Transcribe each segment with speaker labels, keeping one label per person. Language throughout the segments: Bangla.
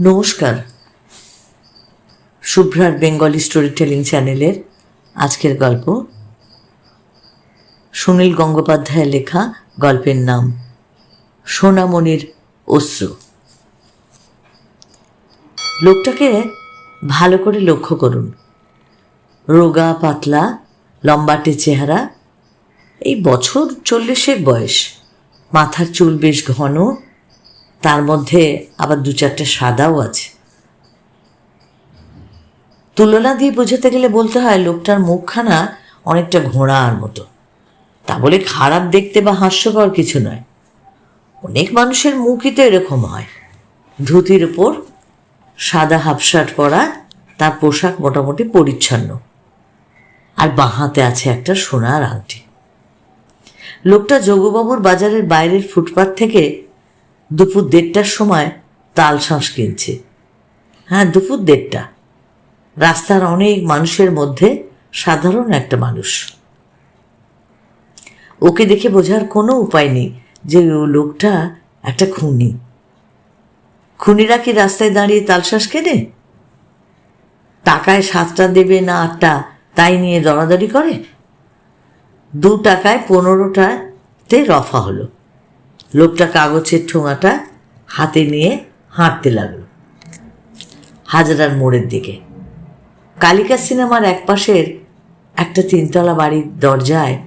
Speaker 1: নমস্কার। শুভ্রার বেঙ্গলি স্টোরি টেলিং চ্যানেলের আজকের গল্প। সুনীল গঙ্গোপাধ্যায়ের লেখা গল্পের নাম, সোনামণির অশ্রু। লোকটাকে ভালো করে লক্ষ্য করুন। রোগা, পাতলা, লম্বাটে চেহারা, এই বছর চল্লিশের বয়স। মাথার চুল বেশ ঘন তার মধ্যে আবার দু চারটে সাদাও আছে। তুলনা দিয়ে বোঝাতে গেলে বলতে হয় লোকটার মুখখানা অনেকটা ঘোড়ার মতো। তা বলে খারাপ দেখতে বা হাস্যকর কিছু নয়। অনেক মানুষের মুখই তো এরকম হয়। ধুতির উপর সাদা হাফ শার্ট পরা, তার পোশাক মোটামুটি পরিচ্ছন্ন। আর বাঁ হাতে আছে একটা সোনার আংটি। লোকটা যোগবাবুর বাজারের বাইরের ফুটপাত থেকে দুপুর দেড়টার সময় তাল শাঁস কিনছে। হ্যাঁ দুপুর দেড়টা। রাস্তার অনেক মানুষের মধ্যে সাধারণ একটা মানুষ। ওকে দেখে বোঝার কোনো উপায় নেই যে ও লোকটা একটা খুনি। খুনিরা কি রাস্তায় দাঁড়িয়ে তালশ্বাস কেনে? টাকায় সাতটা দেবে না আটটা, তাই নিয়ে দরাদরি করে? দু টাকায় পনেরোটাতে রফা হলো। লোকটা কাগজের ঠোঙাটা হাতে নিয়ে হাঁটতে লাগল। হাজরার মোড়ের দিকে। কালিকা সিনেমার একপাশের একটা তিনতলা বাড়ির দরজায়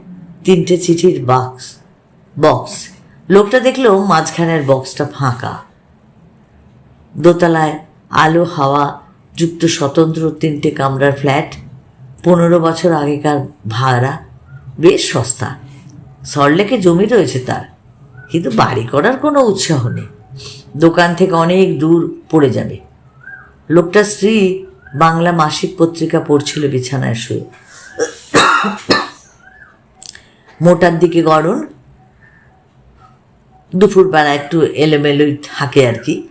Speaker 1: তিনটে চিঠির বাক্স বক্স লোকটা দেখল মাঝখানের বক্সটা ফাঁকা। দোতলায় আলো, হাওয়া, যুক্ত স্বতন্ত্র তিনটে কামরার ফ্ল্যাট, পনেরো বছর আগেকার ভাড়া, বেশ সস্তা। সরলেকে জমি রয়েছে তার। কিন্তু বাড়ি করার কোনো উৎসাহ নেই। দোকান থেকে অনেক দূর পড়ে যাবে। লোকটার স্ত্রী বাংলা মাসিক পত্রিকা পড়ছিল বিছানায় শুয়ে। মোটার দিকে গরম দুপুরবেলা একটু এলোমেলোই থাকে আর কি।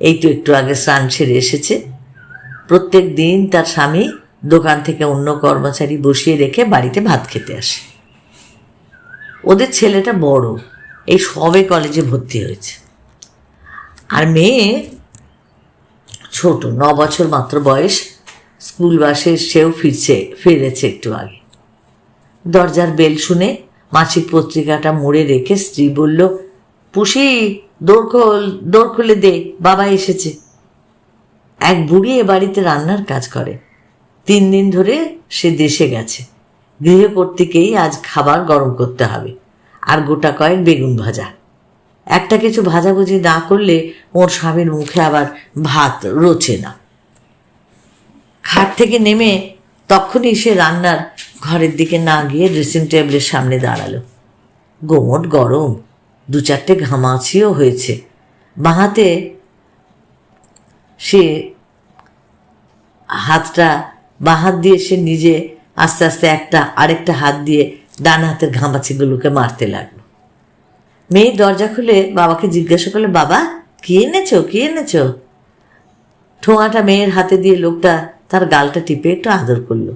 Speaker 1: এই তো একটু আগে স্নান সেরে এসেছে। প্রত্যেক দিন তার স্বামী দোকান থেকে অন্য কর্মচারী বসিয়ে রেখে বাড়িতে ভাত খেতে আসে। ওদের ছেলেটা বড়। এই সবে কলেজে ভর্তি হয়েছে। আর মেয়ে ছোট, ন বছর মাত্র বয়স স্কুল বাসে সেও ফিরছে, ফিরেছে একটু আগে। দরজার বেল শুনে মাসিক পত্রিকাটা মুড়ে রেখে স্ত্রী বলল, পুষি দৌড় খোল দৌড় খুলে দে, বাবা এসেছে। এক বুড়ি এ বাড়িতে রান্নার কাজ করে। তিন দিন ধরে সে দেশে গেছে। গৃহকর্তীকেই আজ খাবার গরম করতে হবে। আর গোটা কয়েক বেগুন ভাজা। একটা কিছু ভাজাভুজি না করলে ওর স্বামীর মুখে আবার ভাত রোচে না। খাট থেকে নেমে তখনই সে রান্নার ঘরের দিকে না গিয়ে ড্রেসিং টেবিলের সামনে দাঁড়াল। গোমট গরম, দু চারটে ঘামাচিও হয়েছে। বাঁহাতে সে হাতটা, বাঁ হাত দিয়ে সে নিজে আস্তে আস্তে একটা আরেকটা হাত দিয়ে ডান হাতের ঘামাচিগুলোকে মারতে লাগল। মেয়ে দরজা খুলে বাবাকে জিজ্ঞাসা করলে, বাবা, কি এনেছো? কি এনেছো? ঠোঁয়াটা মেয়ের হাতে দিয়ে লোকটা তার গালটা টিপে একটু আদর করল।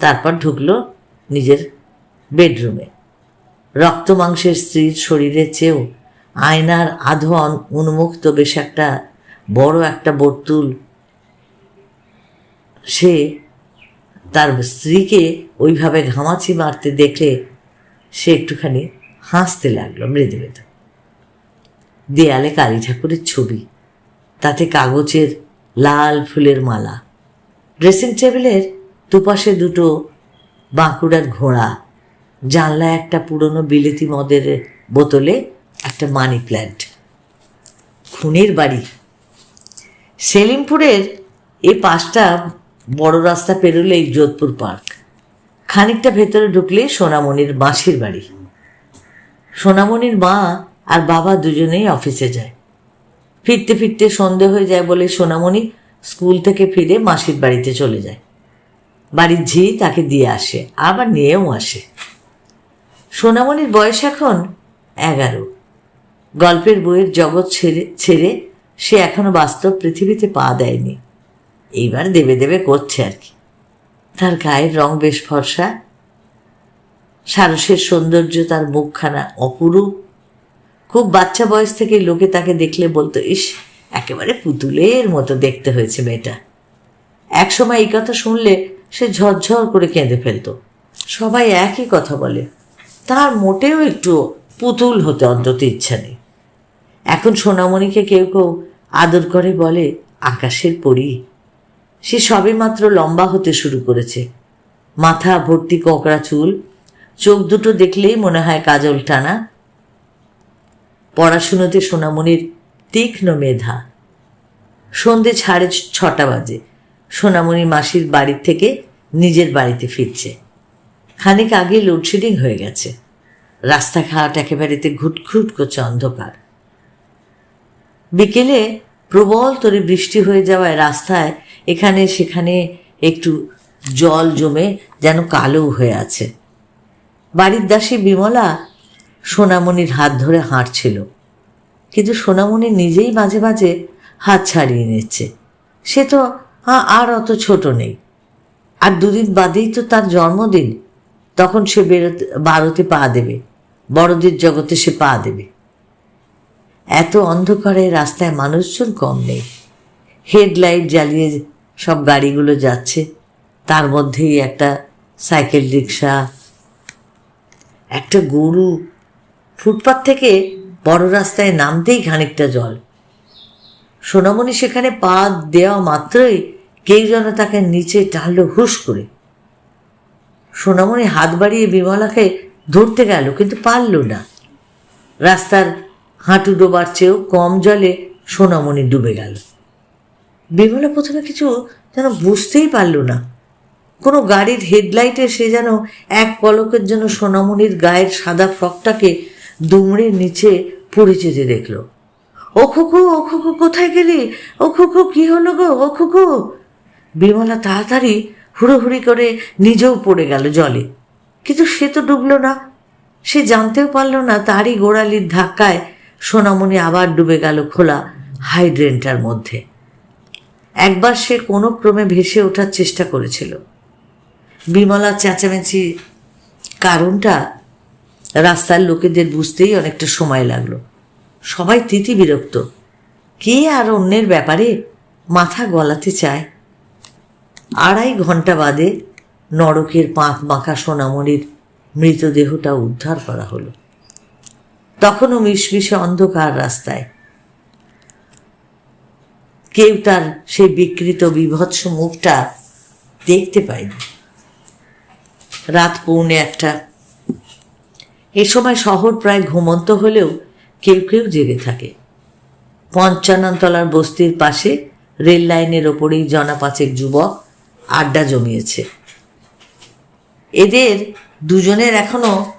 Speaker 1: তারপর ঢুকলো নিজের বেডরুমে। রক্ত মাংসের স্ত্রীর শরীরের চেয়েও আয়নার আধো উন্মুক্ত বেশ একটা বড় একটা বর্তুল সে তার স্ত্রীকে ওইভাবে ঘামাচি মারতে দেখলে সে একটুখানি হাসতে লাগল মৃদু মৃদু দেয়ালে কালী ঠাকুরের ছবি, তাতে কাগজের লাল ফুলের মালা। ড্রেসিং টেবিলের দুপাশে দুটো বাঁকুড়ার ঘোড়া জানলায় একটা পুরনো বিলেতি মদের বোতলে একটা মানি প্ল্যান্ট। খুনের বাড়ি। সেলিমপুরের এই পাশটা বড় রাস্তা পেরোলেই যোধপুর পার্ক। খানিকটা ভেতরে ঢুকলেই সোনামণির মাসির বাড়ি। সোনামণির মা আর বাবা দুজনেই অফিসে যায়। ফিরতে ফিরতে সন্ধে হয়ে যায় বলে সোনামণি স্কুল থেকে ফিরে মাসির বাড়িতে চলে যায়। বাড়ির ঝি তাকে দিয়ে আসে, আবার নিয়েও আসে। সোনামণির বয়স এখন এগারো। গল্পের বইয়ের জগৎ ছেড়ে ছেড়ে সে এখনও বাস্তব পৃথিবীতে পা দেয়নি। এইবার দেবে দেবে করছে আর কি। তার গায়ের রং বেশ ফর্সা। সারসের সৌন্দর্য তার মুখখানা অপরূপ। খুব বাচ্চা বয়স থেকে লোকে তাকে দেখলে বলতো, ইস, একেবারে পুতুলের মতো দেখতে হয়েছে মেয়েটা। একসময় এই কথা শুনলে সে ঝরঝর করে কেঁদে ফেলতো। সবাই একই কথা বলে, তার মোটেও একটু পুতুল হতে অন্তত ইচ্ছা নেই। এখন সোনামণিকে কেউ কেউ আদর করে বলে, আকাশের পরি সে সবে মাত্র লম্বা হতে শুরু করেছে। মাথা, ভর্তি কোকড়া চুল, চোখ দুটো দেখলেই মনে হয় কাজল টানা। পড়াশুনোতে সোনামণির তীক্ষ্ণ মেধা। সন্ধে সাড়ে ছটা বাজে। সোনামণি মাসির বাড়ির থেকে নিজের বাড়িতে ফিরছে। খানিক আগে লোডশেডিং হয়ে গেছে। রাস্তাঘাট একেবারেতে ঘুটঘুট করছে অন্ধকার। বিকেলে প্রবল তরে বৃষ্টি হয়ে যাওয়ায় রাস্তায় এখানে সেখানে একটু জল জমে যেন কালো হয়ে আছে। বাড়ির দাসী বিমলা সোনামণির হাত ধরে হাঁটছিল। কিন্তু সোনামণি নিজেই মাঝে মাঝে হাত ছাড়িয়ে নিচ্ছে। সে তো আর অত ছোট নেই। আর দুদিন বাদেই তো তার জন্মদিন। তখন সে বেরোতে, বারোতে পা দেবে। বড়দের জগতে সে পা দেবে। এত অন্ধকারে রাস্তায় মানুষজন কম নেই। হেডলাইট জ্বালিয়ে সব গাড়িগুলো যাচ্ছে। তার মধ্যেই একটা সাইকেল রিক্সা একটা গরু। ফুটপাথ থেকে বড় রাস্তায় নামতেই খানিকটা জল। সোনামণি সেখানে পা দেওয়া মাত্রই কেউ যেন তাকে নিচে টানলো হুশ করে। সোনামণি হাত বাড়িয়ে বিমলাকে ধরতে গেল, কিন্তু পারল না। রাস্তার হাঁটু ডোবার চেয়েও কম জলে সোনামণি ডুবে গেল। বিমলা প্রথমে কিছু যেন বুঝতেই পারল না। কোনো গাড়ির হেডলাইটে সে যেন এক পলকের জন্য সোনামণির গায়ের সাদা ফ্রকটাকে দুমড়ে নিচে পড়ে যেতে দেখল। ও খুকু ও খুকু, কোথায় গেলি? ও খুকু, কি হলো গো? ও খুকু? বিমলা তাড়াতাড়ি হুড়োহুড়ি করে নিজেও পড়ে গেল জলে। কিন্তু সে তো ডুবলো না। সে জানতেও পারল না তারই গোড়ালির ধাক্কায় সোনামণি আবার ডুবে গেল খোলা হাইড্রেন্টার মধ্যে। একবার সে কোনো ক্রমে ভেসে ওঠার চেষ্টা করেছিল। বিমলা চেঁচামেচি কারণটা রাস্তার লোকেদের বুঝতেই অনেকটা সময় লাগল। সবাই তিতি বিরক্ত। কে আর অন্যের ব্যাপারে মাথা গলাতে চায়? আড়াই ঘণ্টা বাদে নরকের পাঁক বাঁকা সোনামণির মৃতদেহটা উদ্ধার করা হলো। তখনও মিশমিশে অন্ধকার রাস্তায় কেউ তার সেই বিকৃত বিভৎস মুখটা দেখতে পায়নি। রাত পৌনে একটা। এ সময় শহর প্রায় ঘুমন্ত হলেও কেউ কেউ জেগে থাকে। পঞ্চাননতলার বস্তির পাশে রেল লাইনের ওপরেই জনা পাঁচেক যুবক আড্ডা জমিয়েছে। এদের দুজনের এখনও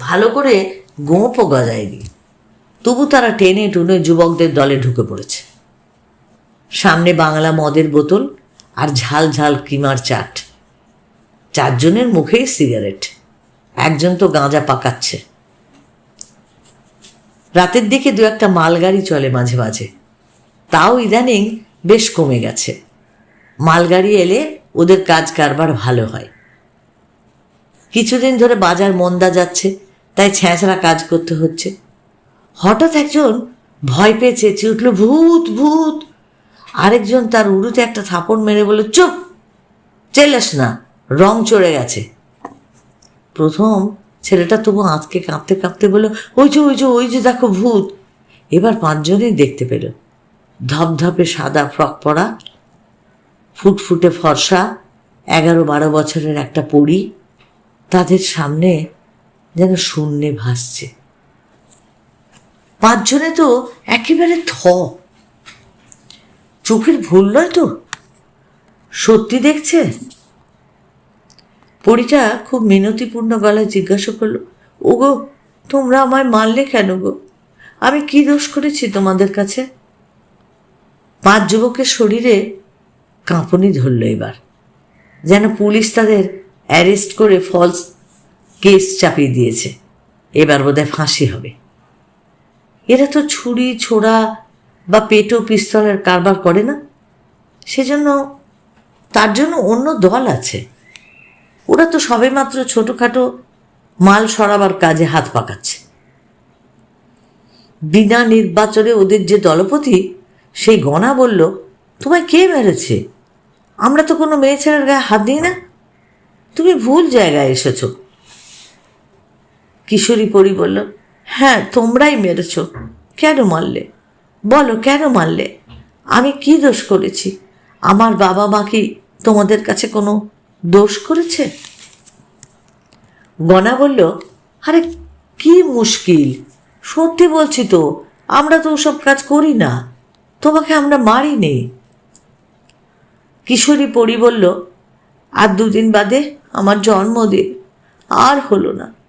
Speaker 1: ভালো করে গোঁপও গজায়নি। তবু তারা টেনে টুনে যুবকদের দলে ঢুকে পড়েছে। সামনে বাংলা মদের বোতল আর ঝাল ঝাল কিমার চাট। চারজনের মুখেই সিগারেট। একজন তো গাঁজা পাকাচ্ছে। রাতের দিকে দু একটা মালগাড়ি চলে মাঝে মাঝে। তাও ইদানিং বেশ কমে গেছে। মালগাড়ি এলে ওদের কাজ কারবার ভালো হয়। কিছুদিন ধরে বাজার মন্দা যাচ্ছে, তাই ছ্যাঁচড়া কাজ করতে হচ্ছে। হঠাৎ একজন ভয় পেয়ে চেঁচিয়ে উঠল ভূত ভূত! আরেকজন তার উড়ুতে একটা থাপড় মেরে বলল, চুপ! চেলাস না, রং চড়ে গেছে। প্রথম ছেলেটা তবু আঁতকে কাঁপতে কাঁপতে বলল, ওই যে ওই যে ওই যে, দেখো ভূত! এবার পাঁচজনেই দেখতে পেল। ধপধপে সাদা ফ্রক পরা, ফুটফুটে ফর্সা, এগারো বারো বছরের একটা পড়ি তাদের সামনে যেন শূন্যে ভাসছে। পাঁচজনে তো একেবারে থ। চোখের ভুল নয় তো? সত্যি দেখছে? পরীটা খুব মিনতিপূর্ণ গলায় জিজ্ঞাসা করল, ওগো, তোমরা আমায় মারলে কেন গো? আমি কি দোষ করেছি তোমাদের কাছে? পাঁচ যুবকের শরীরে কাঁপনি ধরল এবার, যেন পুলিশ তাদের অ্যারেস্ট করে ফলস কেস চাপিয়ে দিয়েছে। এবার বোধহয় ফাঁসি হবে। এরা তো ছুরি, ছোড়া বা পেটো পিস্তলের কারবার করে না। সেজন্য তার জন্য অন্য দল আছে। ওরা তো সবেমাত্র ছোটোখাটো মাল সরাবার কাজে হাত পাকাচ্ছে। বিনা নির্বাচনে ওদের যে দলপতি, সেই গণা বলল, তোমায় কে মেরেছে? আমরা তো কোনো মেয়ে ছেলের গায়ে হাত দিই না। তুমি ভুল জায়গায় এসেছ। কিশোরী পরি বলল হ্যাঁ তোমরাই মেরেছ। কেন মারলে? বলো, কেন মারলে? আমি কি দোষ করেছি? আমার বাবা মা কি তোমাদের কাছে কোনো দোষ করেছে? গনা বলল, আরে, কি মুশকিল। সত্যি বলছি তো, আমরা তো ওসব কাজ করি না। তোমাকে আমরা মারিনি। কিশোরী পরি বলল, আর দুদিন বাদে আমার জন্মদিন। আর হলো না।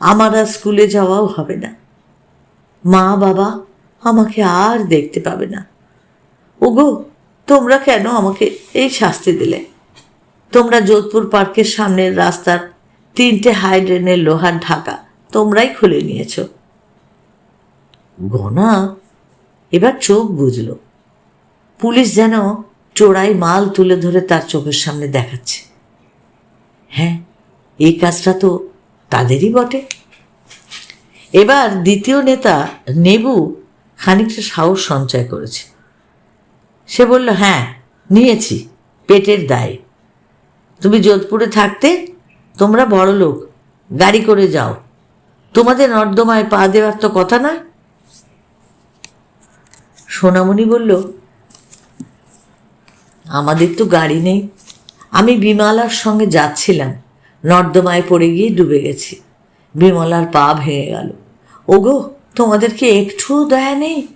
Speaker 1: আমার আর স্কুলে যাওয়াও হবে না। মা, বাবা আমাকে আর দেখতে পাবে না। ওগো, তোমরা কেন আমাকে এই শাস্তি দিলে? তোমরা যোধপুর পার্কের সামনের রাস্তার তিনটে হাইড্রেনের লোহার ঢাকা তোমরাই খুলে নিয়েছ। গনা, এবার চোখ বুঝল পুলিশ যেন চোরাই মাল তুলে ধরে তার চোখের সামনে দেখাচ্ছে। হ্যাঁ এই কাজটা তো তাদেরই বটে। এবার দ্বিতীয় নেতা নেবু খানিকটা সাহস সঞ্চয় করেছে। সে বলল হ্যাঁ নিয়েছি, পেটের দায়। তুমি যোধপুরে থাকতে তোমরা বড় লোক, গাড়ি করে যাও। তোমাদের নর্দমায় পা দেওয়ার তো কথা না? সোনামণি বলল, আমাদের তো গাড়ি নেই। আমি বিমালার সঙ্গে যাচ্ছিলাম। নর্দমায় পড়ে গিয়ে ডুবে গেছি। বিমলার পা ভেঙে গেল। ওগো, তোমাদের কি একটুও দয়া নেই?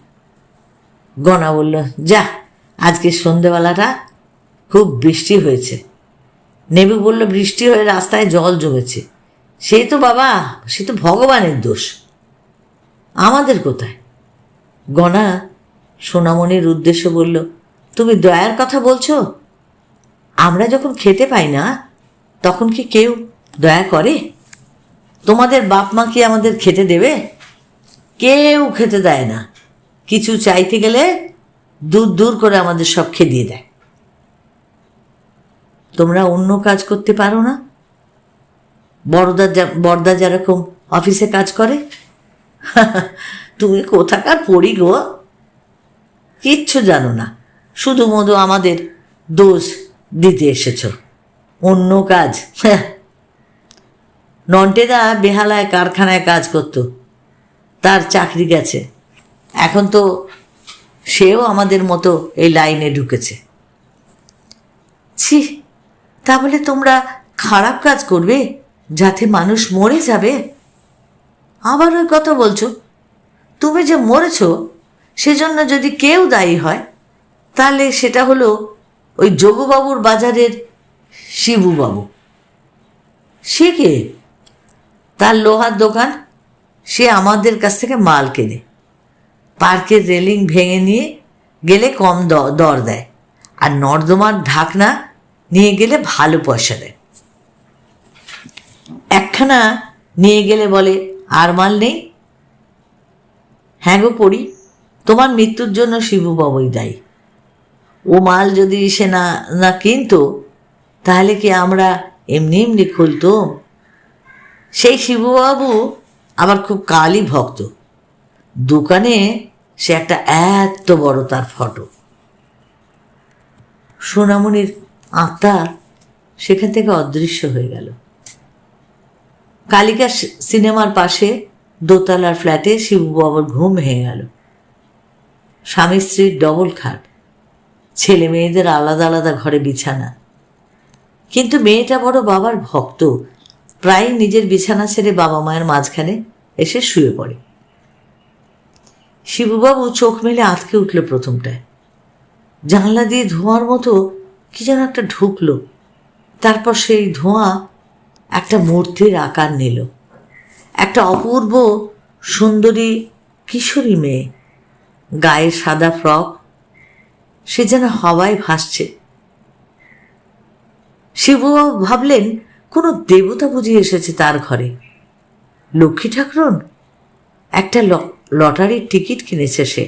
Speaker 1: গনা বলল, যা, আজকে সন্ধেবেলাটা খুব বৃষ্টি হয়েছে। নেবু বলল, বৃষ্টি হয়ে রাস্তায় জল জমেছে। সে তো বাবা, সে তো ভগবানের দোষ। আমাদের কোথায়? গনা সোনামণির উদ্দেশ্য বলল, তুমি দয়ার কথা বলছো? আমরা যখন খেতে পাই না তখন কি কেউ দয়া করে? তোমাদের বাপ মা কি আমাদের খেতে দেবে? কেউ খেতে দেয় না। কিছু চাইতে গেলে দূর দূর করে আমাদের সব খেদিয়ে দেয়। তোমরা অন্য কাজ করতে পারো না? বড়দা বড়দা যেরকম অফিসে কাজ করে। তুমি কোথাকার পড়ি গো? কিচ্ছু জানো না। শুধু মধু আমাদের দোষ দিতে এসেছ। অন্য কাজ। হ্যাঁ। নন্টেদা বেহালায় কারখানায় কাজ করতো। তার চাকরি গেছে। এখন তো সেও আমাদের মতো এই লাইনে ঢুকেছে। ছি তাহলে তোমরা খারাপ কাজ করবে যাতে মানুষ মরে যাবে? আবার ওই কথা বলছো। তুমি যে মরেছ, সেজন্য যদি কেউ দায়ী হয়, তাহলে সেটা হলো ওই যোগবাবুর বাজারের শিবুবাবু। সে কে? তার লোহার দোকান? সে আমাদের কাছ থেকে মাল কেনে। পার্কের রেলিং ভেঙে নিয়ে গেলে কম দর দেয়। আর নর্দমার ঢাকনা নিয়ে গেলে ভালো পয়সা দেয়। একখানা নিয়ে গেলে বলে, আর মাল নেই? হ্যাঁ গো পড়ি। তোমার মৃত্যুর জন্য শিবুবাবুই দায়ী। ও মাল যদি সে না না কিনতো তাহলে কি আমরা এমনি এমনি খুলতুম সেই শিববাবু আবার খুব কালই ভক্ত। দোকানে সে একটা এত বড় তার ফটো। সোনামণির আত্মা সেখান থেকে অদৃশ্য হয়ে গেল। কালিকা সিনেমার পাশে দোতলার ফ্ল্যাটে শিববাবুর ঘুম ভেঙে গেল। স্বামী স্ত্রীর ডবল খাট। ছেলে মেয়েদের আলাদা আলাদা ঘরে বিছানা। কিন্তু মেয়েটা বড় বাবার ভক্ত। প্রায় নিজের বিছানা ছেড়ে বাবা মায়ের মাঝখানে এসে শুয়ে পড়ে। শিবুবাবু চোখ মেলে আটকে উঠল প্রথমটায়। জানলা দিয়ে ধোঁয়ার মতো কি যেন একটা ঢুকলো। তারপর সেই ধোঁয়া একটা মূর্তির আকার নিল। একটা অপূর্ব সুন্দরী কিশোরী মেয়ে। গায়ে সাদা ফ্রক। সে যেন হাওয়ায় ভাসছে। শিববাবু ভাবলেন, কোনো দেবতা বুঝি এসেছে তার ঘরে। লক্ষ্মী ঠাকুরন, একটা লটারির টিকিট কিনেছে সে।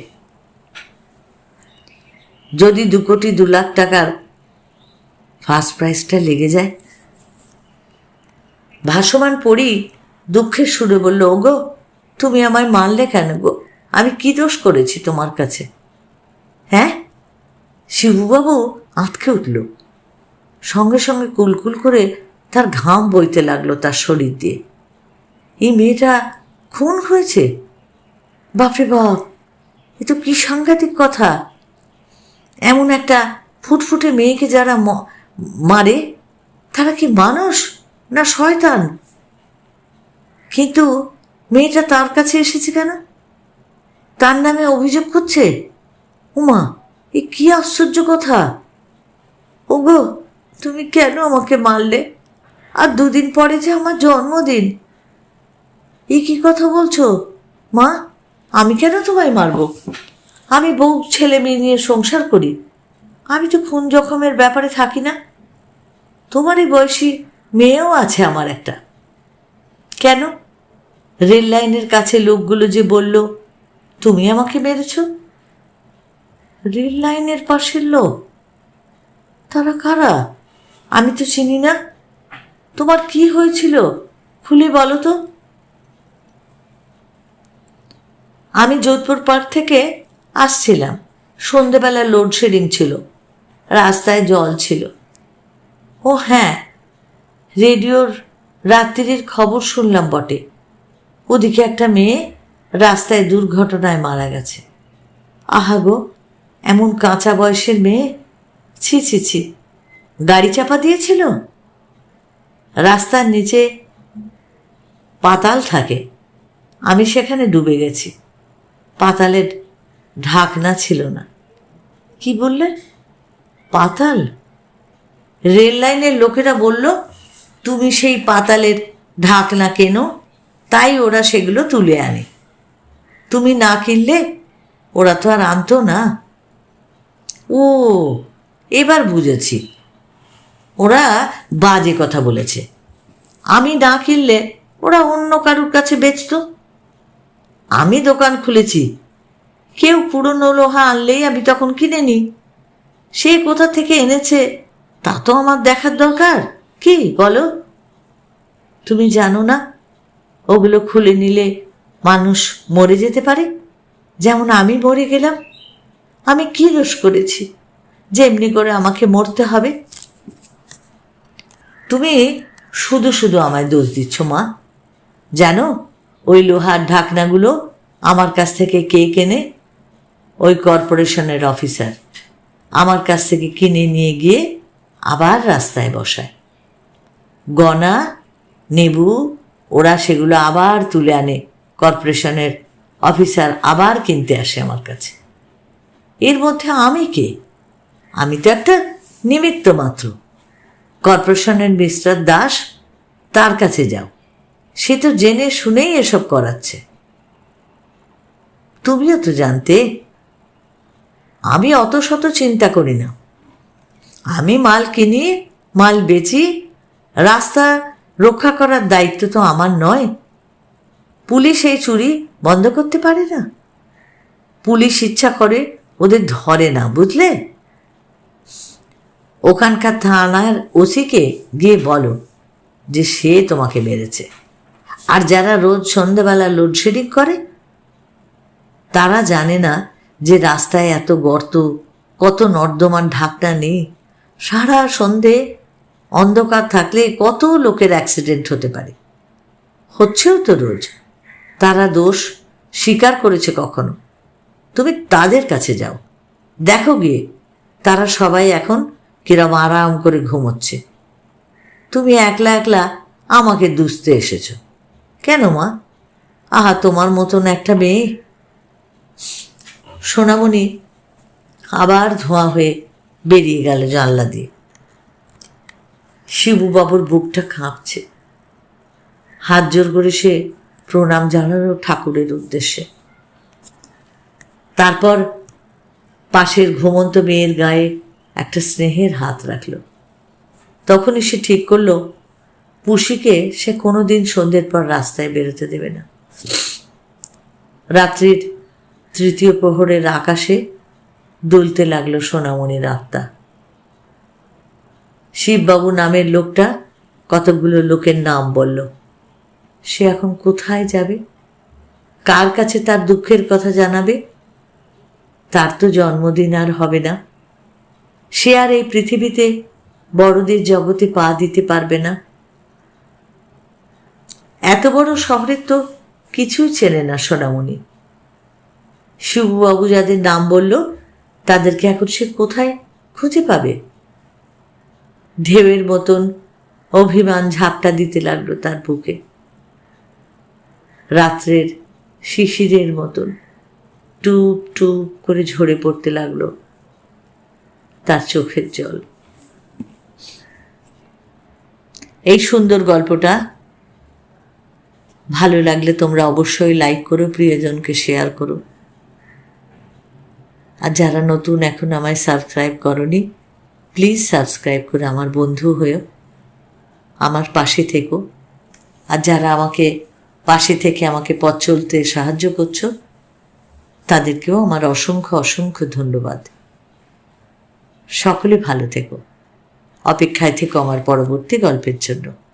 Speaker 1: যদি দু কোটি দু লাখ টাকার ফার্স্ট প্রাইজটা লেগে যায়। ভাসমান পড়ি দুঃখের সুরে বলল, ওগো, তুমি আমায় মানলে কেন গো? আমি কি দোষ করেছি তোমার কাছে? হ্যাঁ? শিবুবাবু আঁতকে উঠল। সঙ্গে সঙ্গে কুলকুল করে তার ঘাম বইতে লাগল তার শরীর দিয়ে। এই মেয়েটা খুন হয়েছে? বাপরে বাপ, এ তো কি সাংঘাতিক কথা। এমন একটা ফুটফুটে মেয়েকে যারা মারে, তারা কি মানুষ না শয়তান? কিন্তু মেয়েটা তার কাছে এসেছে কেন? তার নামে অভিযোগ করছে? উমা, এ কি আশ্চর্য কথা। ওগো তুমি কেন আমাকে মারলে? আর দুদিন পরে যে আমার জন্মদিন। এ কি কথা বলছো? মা, আমি কেন তোমায় মারবো? আমি বউ ছেলে মেয়ে নিয়ে সংসার করি। আমি তো খুন জখমের ব্যাপারে থাকি না। তোমারই বয়সী মেয়েও আছে আমার একটা। কেন? রেল লাইনের কাছে লোকগুলো যে বলল, তুমি আমাকে মেরেছ? রেল লাইনের পাশের লোক? তারা কারা? আমি তো চিনি না। তোমার কি হয়েছিল? খুলে বলো তো। আমি যোধপুর পার্ক থেকে আসছিলাম। সন্ধেবেলা লোডশেডিং ছিল। রাস্তায় জল ছিল। ও হ্যাঁ রেডিওর রাত্রির খবর শুনলাম বটে। ওদিকে একটা মেয়ে রাস্তায় দুর্ঘটনায় মারা গেছে। আহা গো, এমন কাঁচা বয়সের মেয়ে? ছি ছি ছি। গাড়ি চাপা দিয়েছিল? রাস্তার নিচে পাতাল থাকে। আমি সেখানে ডুবে গেছি। পাতালের ঢাকনা ছিল না। কি বললে? পাতাল? রেল লাইনের লোকেরা বলল, তুমি সেই পাতালের ঢাকনা কেনো, তাই ওরা সেগুলো তুলে আনে। তুমি না কিনলে ওরা তো আর আনতো না। ও, এবার বুঝেছি। ওরা বাজে কথা বলেছে। আমি না কিনলে ওরা অন্য কারুর কাছে বেচতো। আমি দোকান খুলেছি। কেউ পুরনো লোহা আনলেই আমি তখন কিনে নিই। সে কোথা থেকে এনেছে তা তো আমার দেখার দরকার। কি বলো? তুমি জানো না? ওগুলো খুলে নিলে মানুষ মরে যেতে পারে? যেমন আমি মরে গেলাম। আমি কি দোষ করেছি? যে এমনি করে আমাকে মরতে হবে। তুমি শুধু শুধু আমায় দোষ দিচ্ছ, মা। জানো, ওই লোহার ঢাকনাগুলো আমার কাছ থেকে কে কেনে? ওই কর্পোরেশনের অফিসার আমার কাছ থেকে কিনে নিয়ে গিয়ে আবার রাস্তায় বসায়। গনা নেবু, ওরা সেগুলো আবার তুলে আনে। কর্পোরেশনের অফিসার আবার কিনতে আসে আমার কাছে। এর মধ্যে আমি কে? আমি তো একটা নিমিত্ত মাত্র। কর্পোরেশনের মিস্টার দাস তার কাছে যাও। সে তো জেনে শুনেই এসব করাচ্ছে। তুমিও তো জানতে, আমি অত শত চিন্তা করি না। আমি মাল কিনি, মাল বেচি, রাস্তা রক্ষা করার দায়িত্ব তো আমার নয়। পুলিশ এই চুরি বন্ধ করতে পারে না। পুলিশ ইচ্ছা করে ওদের ধরে না, বুঝলে? ওখানকার থানার ওসিকে গিয়ে বলো যে সে তোমাকে মেরেছে। আর যারা রোজ সন্ধেবেলা লোডশেডিং করে, তারা জানে না যে রাস্তায় এত গর্ত, কত নর্দমান ঢাকনা নেই। সারা সন্ধে অন্ধকার থাকলে কত লোকের অ্যাক্সিডেন্ট হতে পারে। হচ্ছেও তো রোজ। তারা দোষ স্বীকার করেছে কখনো। তুমি তাদের কাছে যাও। দেখো গিয়ে, তারা সবাই এখন কিরম আরাম করে ঘুমোচ্ছে। তুমি একলা একলা আমাকে দুষতে এসেছ। কেন মা? আহা, তোমার মতন একটা মেয়ে। সোনামণি আবার ধোঁয়া হয়ে বেরিয়ে গেল জানলা দিয়ে। শিবুবাবুর বুকটা কাঁপছে। হাত জোর করে সে প্রণাম জানালো ঠাকুরের উদ্দেশ্যে। তারপর পাশের ঘুমন্ত মেয়ের গায়ে একটা স্নেহের হাত রাখল। তখনই সে ঠিক করল, পুষিকে সে কোনোদিন সন্ধ্যের পর রাস্তায় বেরোতে দেবে না। রাত্রির তৃতীয় প্রহরের আকাশে দুলতে লাগল সোনামণির আত্মা। শিববাবু নামের লোকটা কতগুলো লোকের নাম বলল। সে এখন কোথায় যাবে? কার কাছে তার দুঃখের কথা জানাবে? তার তো জন্মদিন আর হবে না। সে আর এই পৃথিবীতে বড়দের জগতে পা দিতে পারবে না। এত বড় শহরের তো কিছুই চেনে না সোনামণি। শিবুবাবু যাদের নাম বলল, তাদেরকে এখন সে কোথায় খুঁজে পাবে? ঢেউয়ের মতন অভিমান ঝাপটা দিতে লাগল তার বুকে। রাত্রের শিশিরের মতন টুপ টুপ করে ঝরে পড়তে লাগল। তার চোখের জল। এই সুন্দর গল্পটা ভালো লাগলে তোমরা অবশ্যই লাইক করো, প্রিয়জনকে শেয়ার করো। আর যারা নতুন এখন আমায় সাবস্ক্রাইব করনি প্লিজ সাবস্ক্রাইব করে আমার বন্ধু হয়েও আমার পাশে থেকো। আর যারা আমাকে পাশে থেকে আমাকে পথ চলতে সাহায্য করছ, তাদেরকেও আমার অসংখ্য অসংখ্য ধন্যবাদ। সকলে ভালো থেকো। অপেক্ষায় থেকো আমার পরবর্তী গল্পের জন্য।